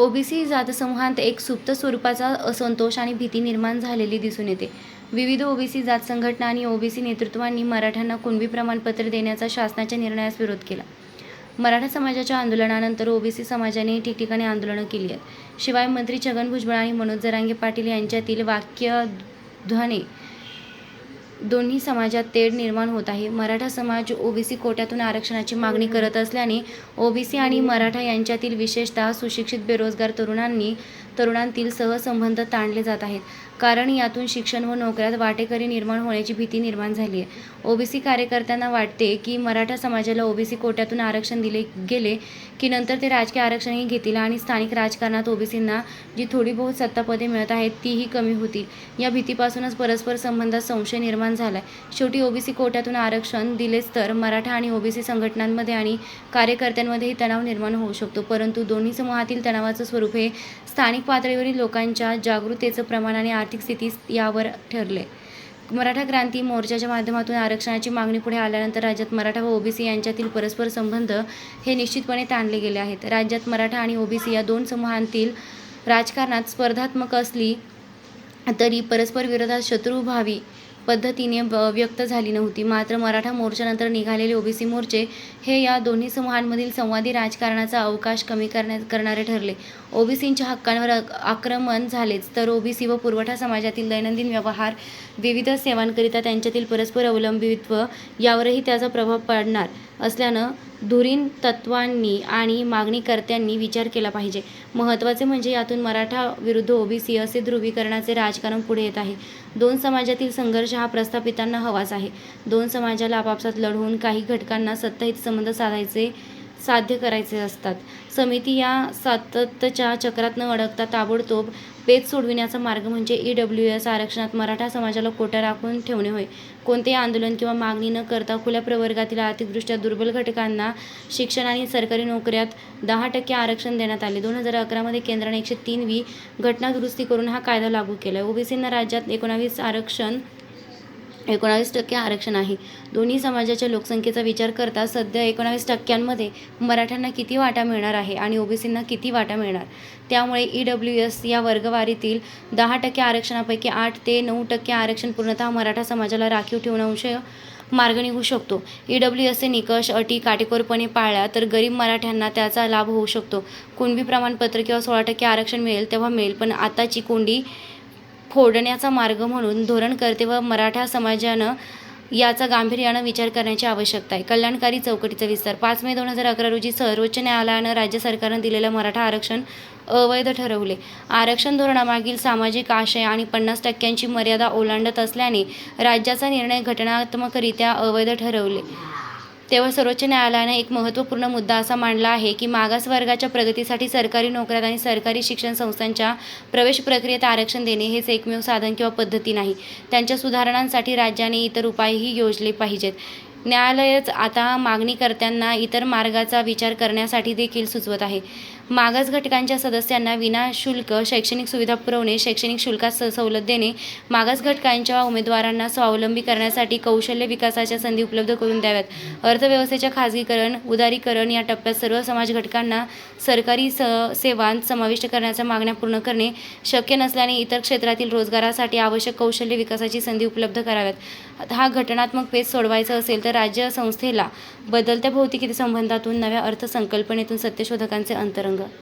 OBC जातसमूहांत एक सुप्त स्वरूपाचा असंतोष आणि भीती निर्माण झालेली दिसून येते. विविध ओबीसी जात संघटना आणि ओबीसी नेतृत्वांनी मराठ्यांना कुणबी प्रमाणपत्र देण्याचा शासनाच्या निर्णयास विरोध केला. मराठा समाजाच्या आंदोलनानंतर ओबीसी समाजाने ठिकठिकाणी आंदोलनं केली आहेत. शिवाय मंत्री छगन भुजबळ आणि मनोज जरांगे पाटील यांच्यातील वाक्यध्वने दोन्ही समाजात तेढ निर्माण होत आहे. मराठा समाज ओबीसी कोट्यातून आरक्षणाची मागणी करत असल्याने ओबीसी आणि मराठा यांच्यातील विशेषतः सुशिक्षित बेरोजगार तरुणांनी तरुणांतील सहसंबंध ताणले जात आहेत. कारण यातून शिक्षण व नोकऱ्यात वाटेकरी निर्माण होण्याची भीती निर्माण झाली आहे. ओबीसी कार्यकर्त्यांना वाटते की मराठा समाजाला ओबीसी कोट्यातून आरक्षण दिले गेले की नंतर ते राजकीय आरक्षणही घेतील आणि स्थानिक राजकारणात ओबीसींना जी थोडी बहुत सत्तापदे मिळत आहेत तीही कमी होतील. या भीतीपासूनच परस्पर संबंधात संशय निर्माण झाला आहे शेवटी ओबीसी कोट्यातून आरक्षण दिलेच तर मराठा आणि ओबीसी संघटनांमध्ये आणि कार्यकर्त्यांमध्येही तणाव निर्माण होऊ शकतो. परंतु दोन्ही समूहातील तणावाचं स्वरूप हे स्थानिक पातळीवरील लोकांच्या जागरूकतेचं प्रमाण आणि आर्थिक स्थिती यावर ठरले. मराठा क्रांती मोर्चाच्या माध्यमातून आरक्षणाची मागणी पुढे आल्यानंतर राज्यात मराठा व ओबीसी यांच्यातील परस्पर संबंध हे निश्चितपणे ताणले गेले आहेत. राज्यात मराठा आणि ओबीसी या दोन समूहांतील राजकारणात स्पर्धात्मक असली तरी परस्पर विरोधात शत्रुभावी पद्धतीने व्यक्त झाली नव्हती. मात्र मराठा मोर्चानंतर निघालेले ओबीसी मोर्चे हे या दोन्ही समूहांमधील संवादी राजकारणाचा अवकाश कमी करण्या करणारे ठरले. ओबीसींच्या हक्कांवर आक्रमण झालेच तर ओबीसी व पुरवठा समाजातील दैनंदिन व्यवहार विविध सेवांकरिता त्यांच्यातील परस्पर अवलंबित्व यावरही त्याचा प्रभाव पडणार. असल्यानं धुरीण तत्वांनी आणि मागणीकर्त्यांनी विचार केला पाहिजे. महत्त्वाचे म्हणजे यातून मराठा विरुद्ध ओबीसी असे ध्रुवीकरणाचे राजकारण पुढे येत आहे. दोन समाजातील संघर्ष हा प्रस्थापितांना हवाच आहे. दोन समाजाला आपापसात लढवून काही घटकांना सत्ताहित संबंध साधायचे साध्य करायचे असतात. समिती या सातत्याच्या चक्रात न अडकता ताबडतोब पेच सोडविण्याचा मार्ग म्हणजे ई डब्ल्यू एस आरक्षणात मराठा समाजाला कोटा राखून ठेवणे होय. कोणतेही आंदोलन किंवा मागणी न करता खुल्या प्रवर्गातील आर्थिकदृष्ट्या दुर्बल घटकांना शिक्षण आणि सरकारी नोकऱ्यात दहा टक्के आरक्षण देण्यात आले. दोन हजार अकरामध्ये केंद्राने एकशे तीन वी घटना दुरुस्ती करून हा कायदा लागू केला. ओबीसींना राज्यात एकोणावीस आरक्षण एकोणावीस टक्के आरक्षण आहे. दोन्ही समाजाच्या लोकसंख्येचा विचार करता सध्या एकोणावीस टक्क्यांमध्ये मराठ्यांना किती वाटा मिळणार आहे आणि ओबीसींना किती वाटा मिळणार? त्यामुळे ई डब्ल्यू एस या वर्गवारीतील दहा टक्के आरक्षणापैकी आठ ते नऊ टक्के आरक्षण पूर्णतः मराठा समाजाला राखीव ठेवणं मार्ग निघू शकतो. ई डब्ल्यू एसचे निकष अटी काटेकोरपणे पाळल्या तर गरीब मराठ्यांना त्याचा लाभ होऊ शकतो. कुणबी प्रमाणपत्र किंवा सोळा टक्के आरक्षण मिळेल तेव्हा मिळेल पण आताची कोंडी फोडण्याचा मार्ग म्हणून धोरणकर्ते व मराठा समाजानं याचा गांभीर्यानं विचार करण्याची आवश्यकता आहे. कल्याणकारी चौकटीचा विस्तार. पाच मे दोन हजार अकरा रोजी सर्वोच्च न्यायालयानं राज्य सरकारनं दिलेलं मराठा आरक्षण अवैध ठरवले. आरक्षण धोरणामागील सामाजिक आशय आणि पन्नास टक्क्यांची मर्यादा ओलांडत असल्याने राज्याचा निर्णय घटनात्मकरित्या अवैध ठरवले. तेव्हा सर्वोच्च न्यायालयाने एक महत्त्वपूर्ण मुद्दा असा मांडला आहे की मागासवर्गाच्या प्रगतीसाठी सरकारी नोकऱ्यात आणि सरकारी शिक्षण संस्थांच्या प्रवेश प्रक्रियेत आरक्षण देणे हेच एकमेव साधन किंवा पद्धती नाही. त्यांच्या सुधारणांसाठी राज्याने इतर उपायही योजले पाहिजेत. न्यायालयच आता मागणीकर्त्यांना इतर मार्गाचा विचार करण्यासाठी देखील सुचवत आहे. मागास घटकांच्या सदस्यांना विनाशुल्क शैक्षणिक सुविधा पुरवणे शैक्षणिक शुल्कात स- सवलत देणे मागास घटकांच्या उमेदवारांना स्वावलंबी करण्यासाठी कौशल्य विकासाच्या संधी उपलब्ध करून द्याव्यात. अर्थव्यवस्थेच्या खाजगीकरण उदारीकरण या टप्प्यात सर्व समाज घटकांना सरकारी स सेवांत समाविष्ट करण्याच्या मागण्या पूर्ण करणे शक्य नसल्याने इतर क्षेत्रातील रोजगारासाठी आवश्यक कौशल्य विकासाची संधी उपलब्ध कराव्यात. हा घटनात्मक पेच सोडवायचा असेल तर राज्य संस्थेला बदलत्या भौतिकी संबंधातून नव्या अर्थसंकल्पनेतून सत्यशोधकांचे अंतरंग стерлинга